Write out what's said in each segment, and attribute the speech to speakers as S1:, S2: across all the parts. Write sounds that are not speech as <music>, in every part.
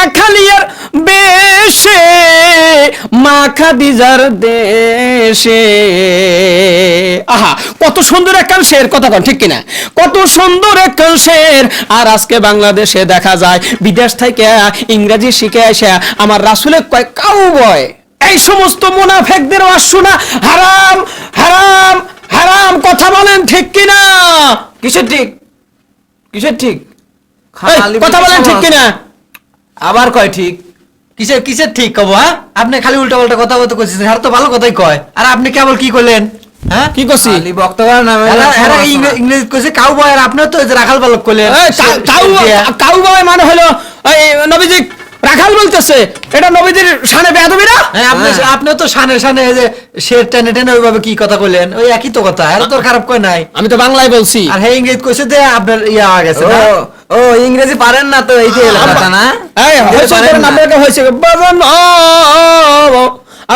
S1: রাখালিয়ার বেশে মা খাদিজার দেশে। আহা কত সুন্দর একখান শের কথা কন ঠিক কিনা? কত সুন্দর একখান শের। আর আজকে বাংলাদেশে দেখা যায় বিদেশ থেকে ইংরেজি শিখে এসে আমার রাসুলের কয় কাউ বয় এই সমস্ত মুনাফেকদের শোনা হারাম হারাম হারাম কথা বলেন ঠিক কিনা?
S2: কিসের ঠিক? কিসের ঠিক?
S1: কথা বলেন ঠিক কিনা?
S2: আবার কয় ঠিক?
S3: কিসের কিসের ঠিক কব হ্যাঁ? আপনি খালি উল্টা পাল্টা কথা বলতে করছেন আর তো ভালো কথাই কয়। আর আপনি কেবল কি করলেন হ্যাঁ?
S1: কি করছি?
S2: খালি নামে
S3: এরা- এরা ইংরে- ইংরেজি কইছে কাউ বয় আর আপনিও তো রাখাল বালক করলেন
S1: কাউ- কাউ- কাউ বয় মানে হলো নবীজি রাখাল বলতেছে এটা নবীজির শানে বেয়াদবি না
S3: হ্যাঁ, আপনি
S2: হ্যাঁ।
S3: আপনিও তো শানে শানে এই যে শের টেনে টেনে ওইভাবে কি কথা কইলেন? ওই একই তো কথা তো খারাপ কয় নাই।
S1: আমি তো বাংলায় বলছি।
S3: আর হ্যাঁ ইংরেজি কইছে যে আপনার ইয়া গেছে না?
S2: ও ইংরেজি পারেন না তো এই যে না?
S1: এই হয়েছে। নাম্বারটা হয়েছে।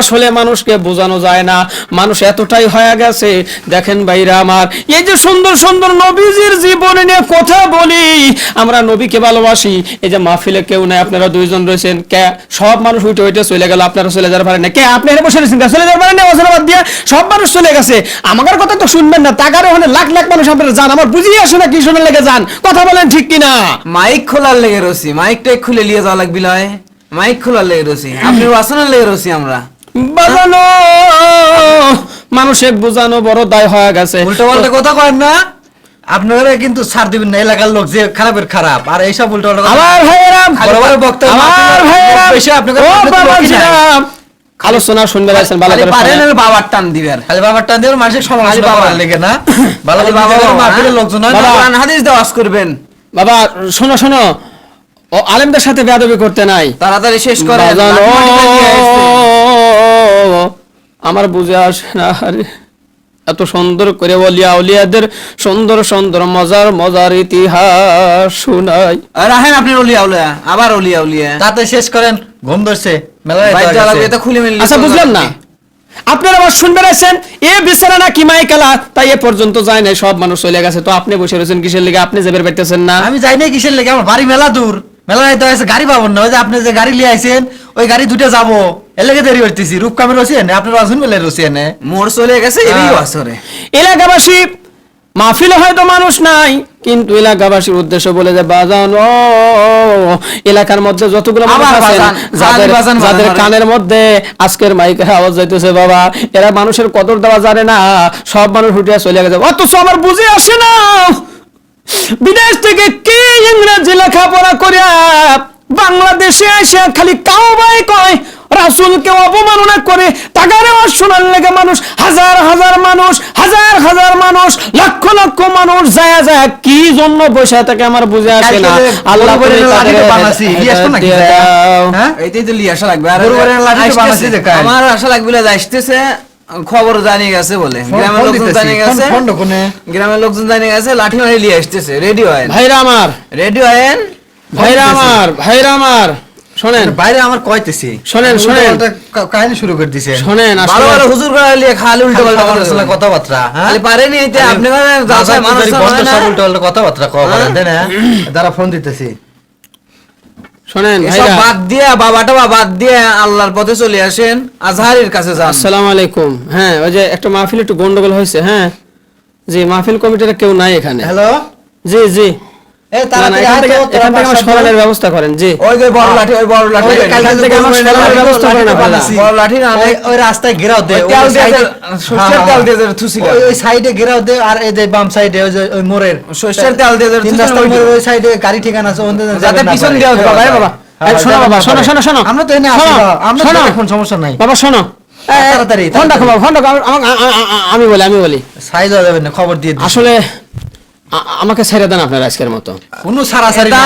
S1: আসলে মানুষকে বোঝানো যায় না। মানুষ এতটাই হয়ে গেছে। দেখেন ভাইরা আমার, এই যে সুন্দর সুন্দর নবীজির জীবন নিয়ে কথা বলি, আমরা নবীকে ভালোবাসি। এই যে মাহফিলে কেউ নাই, আপনারা দুইজন রয়েছেন। কে? সব মানুষ উঠে উঠে চলে গেল, আপনারা চলে যাওয়ার পারেন না কে? আপনি এখানে বসে রয়েছেন চলে যাওয়ার পারেন না ওজনাবাদ দিয়ে সব মানুষ চলে গেছে। আমার কথা তো শুনবেন না টাকার ওখানে লাখ লাখ মানুষ আপনারা যান। আমার বুঝিয়ে আসে না কি শুনে লেগে যান। কথা বলেন ঠিক কিনা?
S2: মাইক খোলার লেগে রসি মাইকটা খুলে নিয়ে যাওয়া লাগবি লয়। মাইক খোলার লেগে রসি, আপনি বাসনের লেগে রসি আমরা।
S1: বাজানো। মানুষে বোঝানো বড় দায় হয়ে গেছে।
S3: উল্টা পাল্টা কথা কয়েন না। আপনারা কিন্তু ছাড় দিবেন না এলাকার লোক যে খারাপের খারাপ। আর এইসব উল্টা পাল্টা
S1: আমার
S3: বড় বড় বক্তব্য
S1: আমার
S3: মাহফিলে
S1: ভাইয়েরাম।
S3: আপনাদের
S1: আলোচনা শুনবে রাখছেন ভালো করে
S2: পারেন আর বাবার টান দিবেন।
S3: খালি বাবার টান দিয়ে মানুষের সমালোচনা। করার লেগে না। <laughs> ভালো
S2: খালি
S3: বাবা।
S2: বাবা,
S3: মাহফিলের
S2: হ্যাঁ?
S3: লোকজন না?
S2: কোরআন হাদিস দেওয়াজ করবেন।
S1: বাবা শোনো শোনো। ও আলেমদের সাথে বেয়াদবি করতে নাই।
S2: তাড়াতাড়ি শেষ করে
S1: আমার বুঝে আসে না আরে। এত সুন্দর করে বলিয়া উলিয়াদের সুন্দর সুন্দর মজার মজার ইতিহাস শুনাই।
S2: রাহেন আপনি উলিয়া উলিয়া আবার উলিয়া উলিয়া
S3: তাতে শেষ করেন ঘুম ধরছে গেছে।
S2: খুলে মিললি
S1: আচ্ছা বুঝলাম না? আপনারা আবার শুনবে রাখছেন এ বিছানা না কি মাইকেলা তাই এ পর্যন্ত যায় নাই সব মানুষ চলে গেছে। তো আপনি বসে রয়েছেন কিসের লিগে? আপনি যাবের পাইতেছেন না।
S3: আমি যাই না কিসের লেগে? আমার বাড়ি মেলা দূর। মেলা তো আছে গাড়ি পাবো না। ওই যে আপনি যে গাড়ি লিয়ে আইছেন ওই গাড়ি দুটো যাব। এর দেরি হইতেছি রূপকামের রসি এনে আপনার অসুন মেলে রসি এনে
S2: মোর চলে গেছে এই। আসরে।
S1: এলাকাবাসী মাহফিলে হয়তো মানুষ নাই কিন্তু এলাকাবাসীর উদ্দেশ্য বলে যে বাজান ও এলাকার মধ্যে যতগুলো মানুষ আছেন যাদের যাদের কানের মধ্যে আজকের মাইকের আওয়াজ যাইতেছে বাবা এরা মানুষের কদর দেওয়া জানে না সব মানুষ উঠিয়া চলে গেছে। অথচ আমার বুঝে আসে না বিদেশ থেকে কি ইংরেজি লেখাপড়া করিয়া বাংলাদেশে এসে খালি কাউ বাই কয় রাসুলকে অপমাননা করে টাকারে শোনার লেগে মানুষ হাজার হাজার মানুষ হাজার হাজার মানুষ লক্ষ লক্ষ মানুষ যায় যায়। কি জন্য বসে থাকে আমার বুঝে আসে না। আল্লাহ।
S3: হ্যাঁ?
S2: এইটাই তো লিয়ে আসা লাগবে। আর আমার আশা লাগবে আসতেছে। খবর জানিয়ে গেছে বলে। গ্রামের লোকজন জানিয়ে গেছে। গ্রামের লোকজন জানিয়ে গেছে লাঠি মারি লিয়ে আসতেছে। রেডি হয়।
S1: ভাইরা আমার।
S2: রেডি হয়।
S1: ভাইরা আমার ভাইরা আমার। শোনেন।
S3: বাইরে আমার
S1: শোনেন, শোনেন।
S3: কাহিনী শুরু করে দিছে
S1: শোনেন
S2: ভালো ভালো হুজুর করে লিয়ে খালি উল্টো পাল্টা কথা
S3: কথাবার্তা হ্যাঁ?
S2: খালি পারেনি এতে আপনি যাচাই মানুষ হয়
S3: উল্টো পাল্টা কথাবার্তা কওয়া? দেন <clears throat> দাঁড়া ফোন দিতেছি।
S1: শোনেন ভাইরা।
S2: বাদ দিয়ে বাবাটা বাদ দিয়ে আল্লাহর পথে চলে আসেন আজহারির কাছে যান।
S1: আসসালামু আলাইকুম। হ্যাঁ ওই যে একটা মাহফিল একটু গন্ডগোল হয়েছে হ্যাঁ? জি মাহফিল কমিটির কেউ নাই এখানে।
S3: হ্যালো?
S1: জি জি।
S3: এই
S1: না, না,
S3: তাড়াতাড়ি
S1: এখান
S3: আয়
S1: থেকে
S3: তো, তোরা
S1: এখান থেকে আমার
S3: বাসায়
S1: সরানোর
S3: যাও।
S1: ব্যবস্থা করেন জি।
S2: ওই যে বড় লাঠি ওই বড় লাঠি
S3: ওই যে কালকে
S1: এখান
S3: যে
S1: থেকে আমার
S3: গরু
S1: সরানোর
S3: বানাইছি,
S1: ব্যবস্থা করেন আপনারা।
S2: বড় লাঠি না
S3: ওই- ওই রাস্তায় ঘেরাও দে
S2: ওই
S3: ওই
S2: তেল দিয়ে
S3: সাইডে-
S2: যে- সর্ষের তেল দিয়ে যে। থুসিলা।
S3: ওই- ওই সাইডে ঘেরাও দে আর এই যে বাম সাইডে ওই যে ওই মোড়ের।
S2: সর্ষের তেল দিয়ে
S3: তিন
S2: থুসিলা ওই
S3: সাইডে গাড়ি ঠিকানা আছে
S2: যাতে পিছন
S3: পারে।
S1: বাবা বাবা। শোনো বাবা শোনো শোনো শোনো
S3: আমরা তো এনে আছি
S1: শোনো,
S3: আমরা এখন সমস্যা নাই।
S1: বাবা শোনো।
S3: তাড়াতাড়ি,
S1: ফোন রাখো বাবা ফোন রাখো আমা- বলি আমি বলি।
S3: সাইজ যাবেন না খবর দিয়ে
S1: আসলে আমাকে ছেড়ে দেন আপনার আজকের মতো।
S3: কোনো সারাসারি না,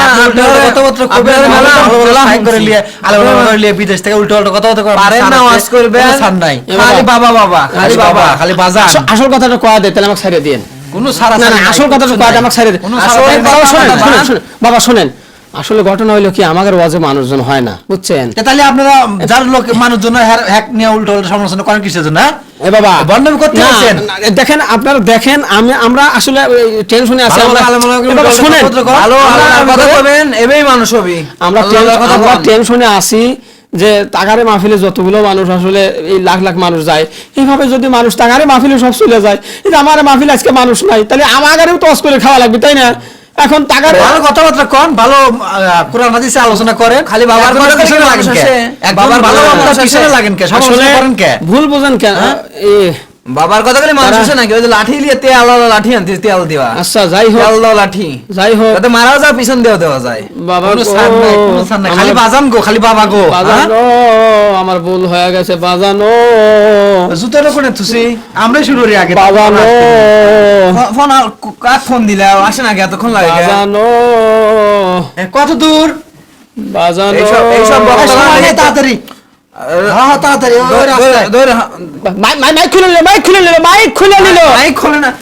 S3: কথাবার্তা করবেন, ভালো
S2: মেলা
S3: সাইন করে আলাদা আলাদা করে নিয়ে বিদেশ থেকে উল্টো উল্টো কথাবার্তা করবেন,
S2: পারেন না ওয়াজ করবেন।
S3: সান নাই।
S2: খালি বাবা। বাবা
S3: খালি বাবা, খালি বাজান।
S1: আসল- কথাটা কয়া দেন তাহলে আমাকে ছেড়ে দেন
S3: কোনো
S1: না
S3: সারাসারি
S1: না আসল কথাটা কয়া দে
S3: নাই।
S1: আমাকে ছেড়ে দেন
S3: কোনো
S1: আসল
S3: সারাসারি
S1: বাবা শোনেন। আসলে ঘটনা হইল কি আমাদের ওয়াজে মানুষজন হয় না বুঝছেন
S3: তাহলে আপনারা যার লোক মানুষজন হ্যাক নিয়ে উল্টো সমালোচনা করেন কিসের জন্য হ্যাঁ?
S1: এ বাবা
S3: করতে
S1: না,
S3: আসছেন?
S1: না, দেখেন আপনারা দেখেন আমি আমরা আসলে টেনশনে আছি আমরা শুনেন
S2: ভালো কথা বলবেন এবেই মানুষ হবি
S1: আমরা আমরা টেনশনে আছি যে তাগারে মাহফিলে যতগুলো মানুষ আসলে এই লাখ লাখ মানুষ যায় এইভাবে যদি মানুষ তাগারে মাহফিলে সব চলে যায় আমার মাহফিলে আজকে মানুষ নাই তাহলে আমাগারেও টস করে খাওয়া লাগবে তাই না এখন টাকার
S3: ভালো কথাবার্তা কন ভালো কোরআন হাদিসে আলোচনা করেন
S2: খালি বাবার কথা
S3: পিছনে লাগেন কে?
S2: বাবার
S3: ভালো
S2: কথা
S3: পিছনে লাগেন কে?
S1: আসলে
S3: সমালোচনা করেন কে?
S1: ভুল বুঝেন কেন
S3: হ্যাঁ?
S2: বাবার কথা বলে মানুষ আসে নাকি? ওই যে লাঠি লিয়ে তে আল্লাহ লাঠি আনতিস তেল দিবা।
S1: আচ্ছা যাই হোক।
S2: তেল দাও লাঠি।
S1: যাই হোক।
S2: যাতে মারাও যায় পিছন দেওয়া দেওয়া যায়।
S1: বাবা
S3: কোনো কোনো। খালি বাজান গো খালি বাবা গো হ্যাঁ?
S1: বাজানো আমার ভুল হয়ে গেছে বাজানো।
S3: জুতোর ওখানে থুসি। আমরাই শুরু করি আগে।
S1: বাজানো।
S2: ফোন- ফোন আর কাক ফোন দিলে? আসে নাকি? এতক্ষণ লাগে?
S1: বাজানো।
S3: এ, কত দূর?
S1: বাজানো।
S2: এইসব- এইসব
S3: তাড়াতাড়ি। তাড়াতাড়ি রাস্তায়।
S2: ধরে- ধরে
S1: মাইক মাইক খুলে নিল মাইক খুলে নিল মাইক খুলে নিল।
S2: মাইক খুলে না।